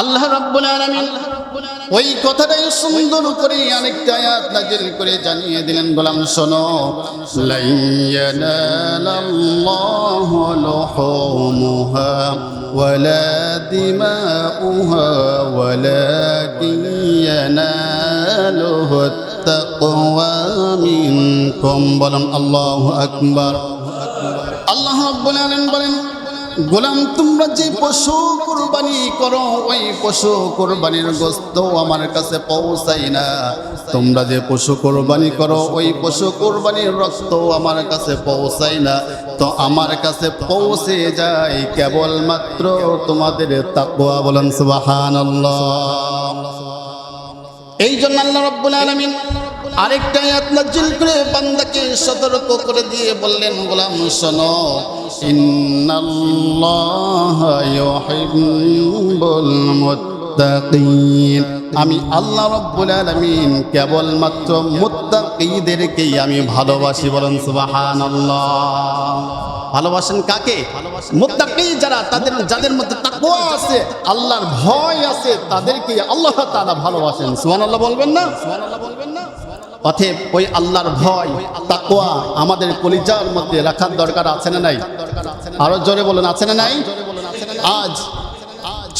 আল্লাহ রব্বুল আলামিন ওই কথাটাই সুন্দর করে আরেকটা আয়াত নাজিল করে জানিয়ে দিলেন বললাম শোনো লাইয়ানাল্লাহু লুহুমুহা ওয়ালা দিমাউহা ওয়ালাকিন ইয়ানালুহু তাকওয়া মিনকুম। বললাম আল্লাহু আকবার। আল্লাহ রব্বুল আলামিন বলেন গোলাম, তোমরা যে পশু কুরবানি করো, ওই পশু কুরবানির গোস্ত আমার কাছে পৌঁছাই না। তোমরা যে পশু কুরবানি করো, ওই পশু কুরবানির রক্ত আমার কাছে পৌঁছাই না। তো আমার কাছে পৌঁছে যায় কেবলমাত্র তোমাদের তাকওয়া বলেন, সুবহানাল্লাহ। এই জন্য আল্লাহ রব্বুল আলামিন আরেকটা আয়াত নাজিল করে বান্দাকে সতর্ক করে দিয়ে বললেন, গোলাম, শোনো, ইন্নাল্লাহা ইউহিব্বুল মুত্তাকিন। আমি আল্লাহ রব্বুল আলামিন কেবলমাত্র মুত্তাকিদেরকেই আমি ভালোবাসি বলেন, সুবহানাল্লাহ। ভালোবাসেন কাকে? মুত্তাকি যারা, তাদের, যাদের মধ্যে তাকওয়া আছে, আল্লাহর ভয় আছে তাদেরকে আল্লাহ তাআলা ভালোবাসেন। সুবহানাল্লাহ বলবেন না? সুবহানাল্লাহ অতএব ওই আল্লাহর ভয়, তাকওয়া আমাদের কলিজার মধ্যে রাখার দরকার আছে না নাই? আরও জোরে বলেন, আছে না নাই? আজ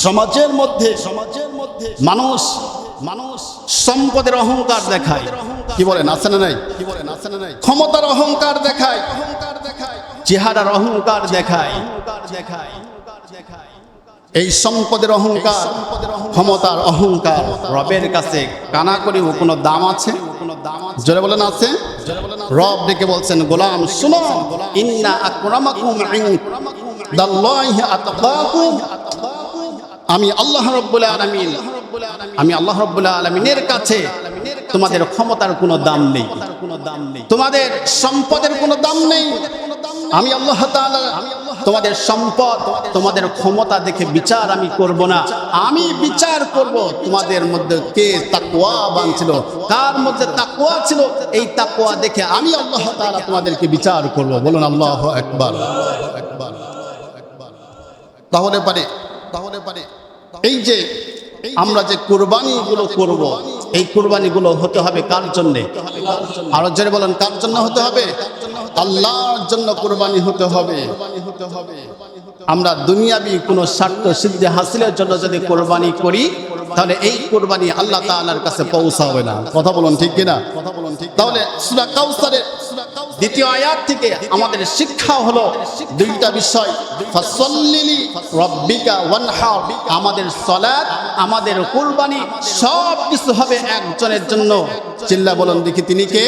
সমাজের মধ্যে সমাজের মধ্যে মানুষ মানুষ সম্পদের অহংকার দেখায়। কি বলেন, আছে না নাই? কি বলেন আছে না নাই ক্ষমতার অহংকার দেখায় অহংকার দেখায় চেহারার অহংকার দেখায় অহংকার দেখায় দেখায়। এই সম্পদের অহংকার, ক্ষমতার অহংকার রবের কাছে কানা করিও কোনো দাম আছে? জোরে বলেন আছে? রব ডেকে বলছেন, গোলাম, শুনো, ইন্না আকরামাকুম ইনদাল্লাহি আতকাকুম আমি আল্লাহ রব্বুল আলামিন, আমি আল্লাহ রব্বুল আলামিনের কাছে তোমাদের ক্ষমতার কোনো দাম নেই। তোমাদের সম্পদের কোনো দাম নেই। আমি আল্লাহ তোমাদের সম্পদ, তোমাদের ক্ষমতা দেখে বিচার আমি করব না। আমি বিচার করব তোমাদের মধ্যে কে তাকওয়া বানছিল কার মধ্যে তাকুয়া ছিল, এই তাকুয়া দেখে আমি আল্লাহ তাআলা তোমাদেরকে বিচার করব। বলুন, আল্লাহু একবার তাহলে পারে তাহলে পারে। এই যে আমরা যে কোরবানিগুলো করব এই কোরবানিগুলো হতে হবে কার জন্য? আরও জোরে বলেন, কার জন্য হতে হবে? আল্লাহর জন্য কোরবানি হতে হবে। আমরা দুনিয়াবি কোনো স্বার্থ সিদ্ধি হাসিলের জন্য যদি কোরবানি করি, তাহলে এই কোরবানি আল্লাহ তাআলার কাছে পৌঁছাবে না। কথা বলুন ঠিক কিনা? কথা বলুন ঠিক তাহলে দ্বিতীয় আয়াত থেকে আমাদের শিক্ষা হলো দুইটা বিষয়। রব্বিকা ওয়ানহার আমাদের সলাদ আমাদের কুরবানি সব কিছু হবে একজনের জন্য। চিল্লা বলুন দেখি তিনি কে?